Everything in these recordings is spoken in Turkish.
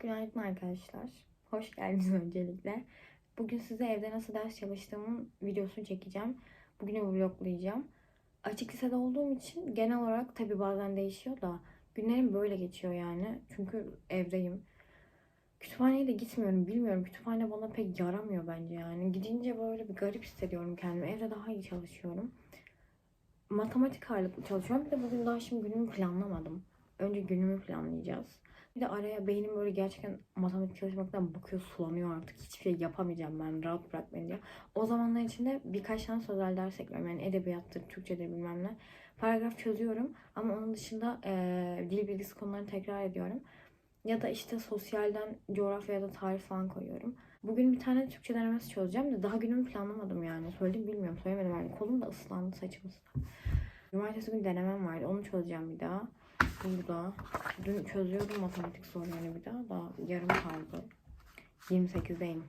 Günaydın arkadaşlar. Hoş geldiniz öncelikle. Bugün size evde nasıl ders çalıştığımın videosunu çekeceğim. Bugünü vloglayacağım. Açık lisede olduğum için genel olarak tabi bazen değişiyor da günlerim böyle geçiyor yani. Çünkü evdeyim. Kütüphaneye de gitmiyorum. Bilmiyorum. Kütüphane bana pek yaramıyor bence yani. Gidince böyle bir garip hissediyorum kendimi. Evde daha iyi çalışıyorum. Matematik ağırlıklı çalışıyorum. Bir de bugün daha şimdi günümü planlamadım. Önce günümü planlayacağız. Bir de araya beynim böyle gerçekten matematik çalışmaktan bakıyor sulanıyor artık. Hiçbir şey yapamayacağım ben rahat bırak beni diyor. O zamanlar içinde birkaç tane sözel ders ekliyorum. Yani edebiyattır, Türkçedir bilmem ne. Paragraf çözüyorum ama onun dışında eee dil bilgisi konularını tekrar ediyorum. Ya da işte sosyalden coğrafya ya da tarih falan koyuyorum. Bugün bir tane Türkçe denemesi çözeceğim de daha günümü planlamadım yani. Söyledim bilmiyorum söylemedim yani. Kolum da ıslandı saçım ıslandı. Cumartesi günü denemem vardı. Onu çözeceğim bir daha. Burada. Dün çözüyordum matematik sorularını bir daha. Daha yarım kaldı. 28'deyim.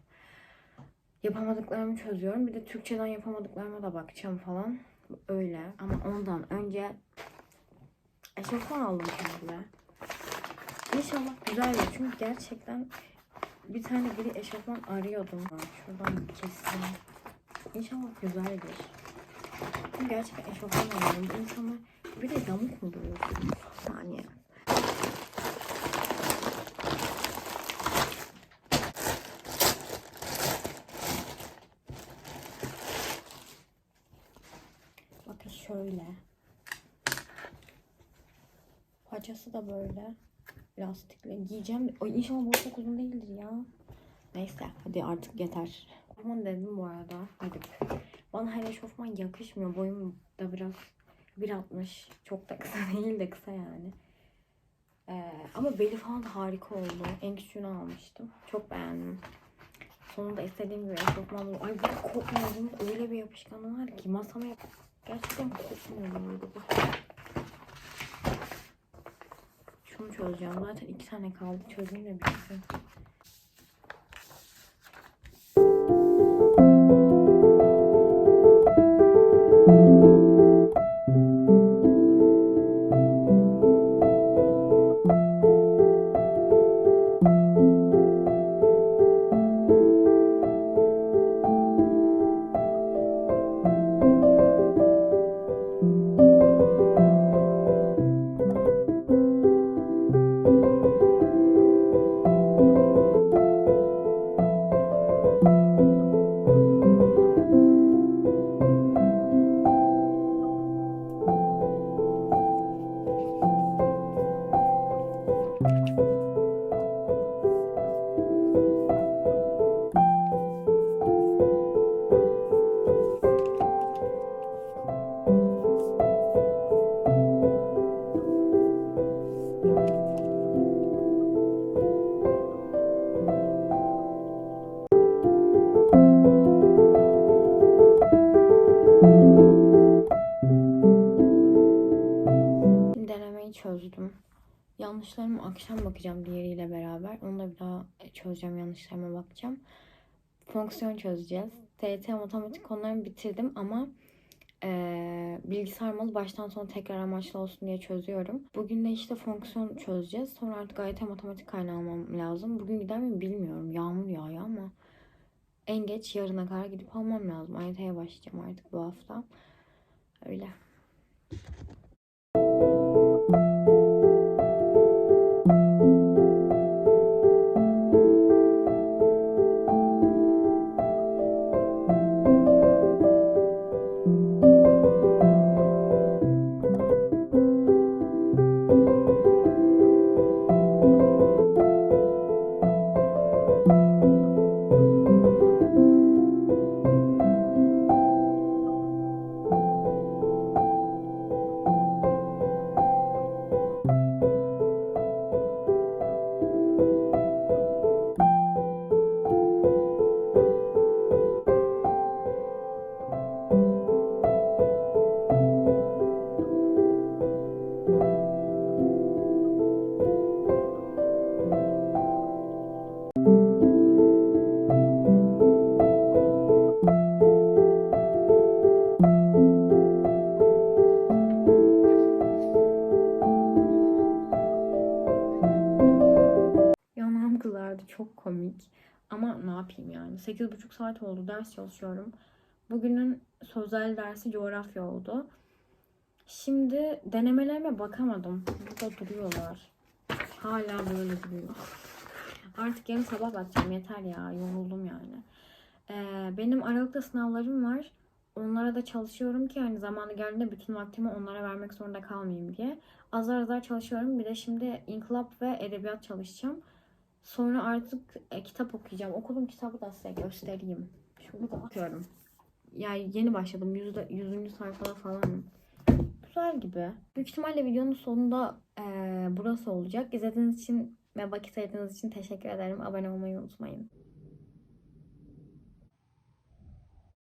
Yapamadıklarımı çözüyorum. Bir de Türkçeden yapamadıklarıma da bakacağım falan. Öyle. Ama ondan önce eşofman aldım kendime. İnşallah güzel olur. Çünkü gerçekten bir tane biri eşofman arıyordum. Şuradan bir keseyim. İnşallah güzeldir. Gerçekten eşofman. Bu insanlar bir de yamuk mu duruyor? Saniye. Bakın şöyle. Paçası da böyle. Lastikle giyeceğim. Ay inşallah bu çok uzun değildir ya. Neyse hadi artık yeter. Aman dedim bu arada. Hadi. Bana her eşofman yakışmıyor. Boyum da biraz 1.60. Çok da kısa değil de kısa yani. Ee, ama beli falan harika oldu. En küçüğünü almıştım. Çok beğendim. Sonunda istediğim gibi eşofman oldu. Ay bu kopmuyor. Öyle bir yapışkanı var ki masama yap Gerçekten kopmuyor böyle. Şunu çözeceğim. Zaten iki tane kaldı. Çözeyim de bitsin. Yanlışlarımı akşam bakacağım diğeriyle beraber. Onu da bir daha çözeceğim. Yanlışlarıma bakacağım. Fonksiyon çözeceğiz. TYT matematik konularını bitirdim ama eee bilgisayar malı baştan sona tekrar amaçlı olsun diye çözüyorum. Bugün de işte fonksiyon çözeceğiz. Sonra artık AYT matematik kaynağı almam lazım. Bugün gider miyim bilmiyorum. Yağmur yağıyor ama en geç yarına kadar gidip almam lazım. AYT'ye başlayacağım artık bu hafta. Öyle. Çok komik. Ama ne yapayım yani. 8,5 saat oldu. Ders çalışıyorum. Bugünün sözel dersi coğrafya oldu. Şimdi denemelerime bakamadım. Burada duruyorlar. Hala böyle duruyor. Artık yarın sabah bakacağım. Yeter ya. Yoruldum yani. Ee, benim Aralık'ta sınavlarım var. Onlara da çalışıyorum ki hani zamanı geldiğinde bütün vaktimi onlara vermek zorunda kalmayayım diye. Azar azar çalışıyorum. Bir de şimdi inkılap ve edebiyat çalışacağım. Sonra artık e, kitap okuyacağım. Okuduğum kitabı da size göstereyim. Şunu da okuyorum. Yani yeni başladım. Yüzde, yüzüncü sayfada falanım. Güzel gibi. Büyük ihtimalle videonun sonunda e, burası olacak. İzlediğiniz için ve vakit ayırdığınız için teşekkür ederim. Abone olmayı unutmayın.